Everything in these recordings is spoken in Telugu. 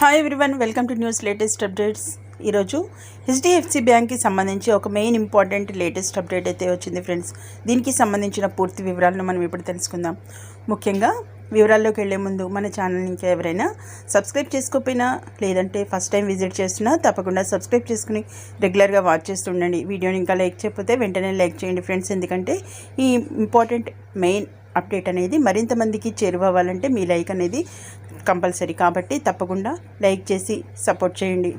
Hi everyone welcome to news latest updates ఈరోజు హెచ్డిఎఫ్సి బ్యాంక్కి సంబంధించి ఒక మెయిన్ ఇంపార్టెంట్ లేటెస్ట్ అప్డేట్ అయితే వచ్చింది ఫ్రెండ్స్ దీనికి సంబంధించిన పూర్తి వివరాలను మనం ఇప్పుడు తెలుసుకుందాం. ముఖ్యంగా వివరాల్లోకి వెళ్ళే ముందు మన ఛానల్ ఇంకా ఎవరైనా సబ్స్క్రైబ్ చేసుకోకపోయినా లేదంటే ఫస్ట్ టైం విజిట్ చేస్తున్నా తప్పకుండా సబ్స్క్రైబ్ చేసుకుని రెగ్యులర్గా వాచ్ చేస్తుండండి వీడియోని ఇంకా లైక్ చేయకపోతే వెంటనే లైక్ చేయండి ఫ్రెండ్స్ ఎందుకంటే ఈ ఇంపార్టెంట్ మెయిన్ అప్డేట్ అనేది మరింత మందికి చేరువవ్వాలంటే మీ లైక్ అనేది కంపల్సరీ కాబట్టి తప్పకుండా లైక్ చేసి సపోర్ట్ చేయండి.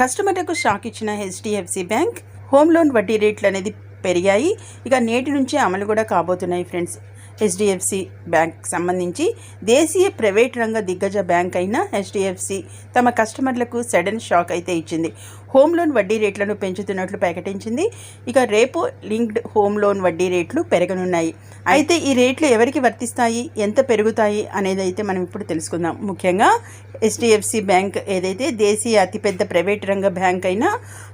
కస్టమర్లకు షాక్ ఇచ్చిన హెచ్డిఎఫ్సి బ్యాంక్ హోమ్ లోన్ వడ్డీ రేట్లు అనేది పెరిగాయి. ఇక నేటి నుంచే అమలు కూడా కాబోతున్నాయి ఫ్రెండ్స్. హెచ్డిఎఫ్సి బ్యాంక్ సంబంధించి దేశీయ ప్రైవేట్ రంగ దిగ్గజ బ్యాంక్ అయిన హెచ్డిఎఫ్సి తమ కస్టమర్లకు సడన్ షాక్ అయితే ఇచ్చింది. హోమ్ లోన్ వడ్డీ రేట్లను పెంచుతున్నట్లు ప్రకటించింది. ఇక రేపో లింక్డ్ హోమ్ లోన్ వడ్డీ రేట్లు పెరగనున్నాయి. అయితే ఈ రేట్లు ఎవరికి వర్తిస్తాయి? ఎంత పెరుగుతాయి? అనేది అయితే మనం ఇప్పుడు తెలుసుకుందాం. ముఖ్యంగా హెచ్డిఎఫ్సి బ్యాంక్ ఏదైతే దేశీయ అతిపెద్ద ప్రైవేట్ రంగ బ్యాంక్ అయినా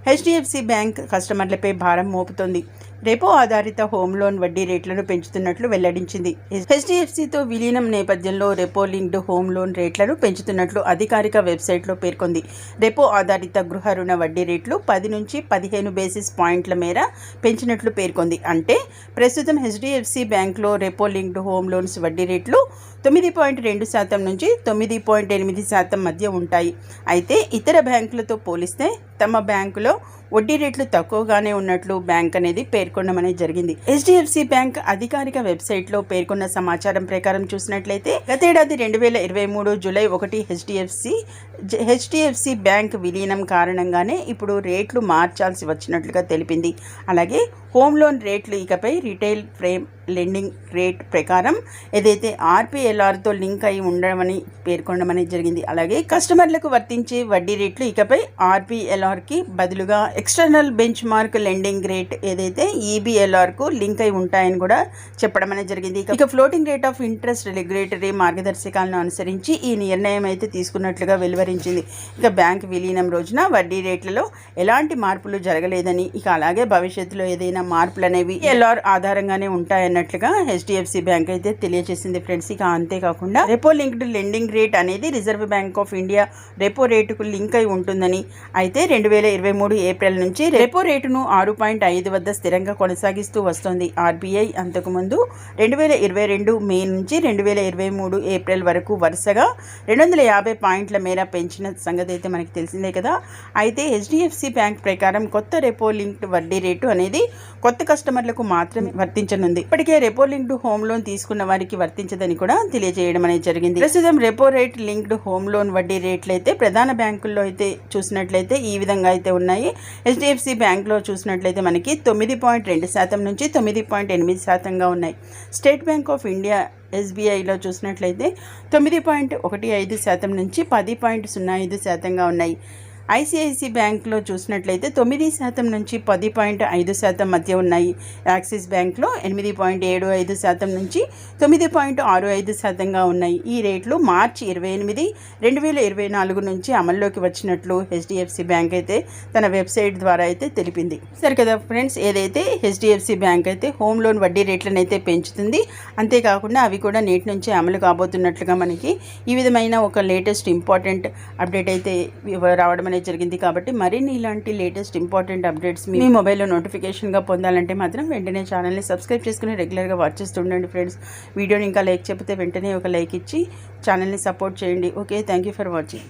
హెచ్డిఎఫ్సి బ్యాంక్ కస్టమర్లపై భారం మోపుతోంది. రెపో ఆధారిత హోమ్ లోన్ వడ్డీ రేట్లను పెంచుతున్నట్లు వెల్లడించింది. హెచ్డిఎఫ్సితో విలీనం నేపథ్యంలో రెపో లింక్డ్ హోమ్ లోన్ రేట్లను పెంచుతున్నట్లు అధికారిక వెబ్సైట్లో పేర్కొంది. రెపో ఆధారిత గృహ రుణ వడ్డీ రేట్లు పది నుంచి పదిహేను బేసిస్ పాయింట్ల మేర పెంచినట్లు పేర్కొంది. అంటే ప్రస్తుతం హెచ్డిఎఫ్సి బ్యాంక్లో రెపో లింక్డ్ హోమ్ లోన్స్ వడ్డీ రేట్లు తొమ్మిది పాయింట్ రెండు శాతం నుంచి తొమ్మిది పాయింట్ ఎనిమిది శాతం మధ్య ఉంటాయి. అయితే ఇతర బ్యాంకులతో పోలిస్తే తమ బ్యాంకులో వడ్డీ రేట్లు తక్కువగానే ఉన్నట్లు బ్యాంక్ అనేది పేర్కొనడం జరిగింది. హెచ్డిఎఫ్సి బ్యాంక్ అధికారిక వెబ్సైట్లో పేర్కొన్న సమాచారం ప్రకారం చూసినట్లయితే గతేడాది రెండు వేల ఇరవై మూడు జూలై ఒకటి హెచ్డిఎఫ్సి హెచ్డిఎఫ్సి బ్యాంక్ విలీనం కారణంగానే ఇప్పుడు రేట్లు మార్చాల్సి వచ్చినట్లుగా తెలిపింది. అలాగే హోమ్ లోన్ రేట్లు ఇకపై రిటైల్ ఫ్రేమ్ లెండింగ్ రేట్ ప్రకారం ఏదైతే ఆర్పిఎల్ఆర్తో లింక్ అయి ఉండమని పేర్కొనడం అనేది జరిగింది. అలాగే కస్టమర్లకు వర్తించే వడ్డీ రేట్లు ఇకపై ఆర్పిఎల్ఆర్కి బదులుగా external benchmark lending rate ఏదైతే ఈబిఎల్ఆర్కు లింక్ అయి ఉంటాయని కూడా చెప్పడం అనేది జరిగింది. ఇక floating rate of interest regulatory మార్గదర్శకాలను అనుసరించి ఈ నిర్ణయం అయితే తీసుకున్నట్లుగా వెలువరించింది. ఇక బ్యాంక్ విలీనం రోజున వడ్డీ రేట్లలో ఎలాంటి మార్పులు జరగలేదని ఇక అలాగే భవిష్యత్తులో ఏదైనా మార్పులు అనేవి ఎల్ఆర్ ఆధారంగానే ఉంటాయన్నట్లుగా హెచ్డిఎఫ్సి బ్యాంక్ అయితే తెలియజేసింది ఫ్రెండ్స్. ఇక అంతేకాకుండా రెపో లింక్డ్ లెండింగ్ రేట్ అనేది reserve bank of India repo రేటుకు లింక్ అయి ఉంటుందని అయితే రెండు రెండు వేల ఇరవై మూడు ఏప్రిల్ నుంచి రెపో రేటును ఆరు పాయింట్ ఐదు వద్ద స్థిరంగా కొనసాగిస్తూ వస్తోంది. ఆర్బీఐ అంతకుముందు రెండు వేల ఇరవై రెండు మే నుంచి రెండు వేల ఇరవై మూడు ఏప్రిల్ వరకు వరుసగా రెండు వందల యాభై పాయింట్ల మేర పెంచిన సంగతి అయితే మనకి తెలిసిందే కదా. అయితే హెచ్డిఎఫ్సి బ్యాంక్ ప్రకారం కొత్త రెపో లింక్డ్ వడ్డీ రేటు అనేది కొత్త కస్టమర్లకు మాత్రమే వర్తించనుంది. ఇప్పటికే రెపో లింక్డ్ హోమ్ లోన్ తీసుకున్న వారికి వర్తించదని కూడా తెలియజేయడం అనేది జరిగింది. ప్రస్తుతం repo rate linked home loan వడ్డీ రేట్లు అయితే ప్రధాన బ్యాంకుల్లో అయితే చూసినట్లయితే ఈ విధంగా అయితే ఉన్నాయి. హెచ్డిఎఫ్సి బ్యాంక్లో చూసినట్లయితే మనకి తొమ్మిది పాయింట్ రెండు శాతం నుంచి తొమ్మిది పాయింట్ ఎనిమిది శాతంగా ఉన్నాయి. స్టేట్ బ్యాంక్ ఆఫ్ ఇండియా ఎస్బీఐలో చూసినట్లయితే తొమ్మిది పాయింట్ ఒకటి ఐదు శాతం నుంచి పది పాయింట్ సున్నా ఐదు శాతంగా ఉన్నాయి. ఐసిఐసి బ్యాంక్లో చూసినట్లయితే తొమ్మిది శాతం నుంచి పది పాయింట్ ఐదు శాతం మధ్య ఉన్నాయి. యాక్సిస్ బ్యాంక్లో ఎనిమిది పాయింట్ ఏడు ఐదు శాతం నుంచి తొమ్మిది పాయింట్ ఆరు ఐదు శాతంగా ఉన్నాయి. ఈ రేట్లు మార్చి ఇరవై ఎనిమిది రెండు వేల ఇరవై నాలుగు నుంచి అమల్లోకి వచ్చినట్లు హెచ్డిఎఫ్సి బ్యాంక్ అయితే తన వెబ్సైట్ ద్వారా అయితే తెలిపింది. సరే కదా ఫ్రెండ్స్ ఏదైతే హెచ్డిఎఫ్సి బ్యాంక్ అయితే హోమ్ లోన్ వడ్డీ రేట్లను అయితే పెంచుతుంది అంతేకాకుండా అవి కూడా నేటి నుంచి అమలు కాబోతున్నట్లుగా మనకి ఈ విధమైన ఒక లేటెస్ట్ ఇంపార్టెంట్ అప్డేట్ అయితే రావడం అనేది జరిగింది కాబట్టి మరిన్ని ఇలాంటి లేటెస్ట్ ఇంపార్టెంట్ అప్డేట్స్ మీ మొబైల్లో నోటిఫికేషన్గా పొందాలంటే మాత్రం వెంటనే ఛానల్ని సబ్స్క్రైబ్ చేసుకుని రెగ్యులర్గా వాచ్ చేస్తుండండి ఫ్రెండ్స్. వీడియోని ఇంకా లైక్ చెప్తే వెంటనే ఒక లైక్ ఇచ్చి ఛానల్ని సపోర్ట్ చేయండి. Okay thank you for watching.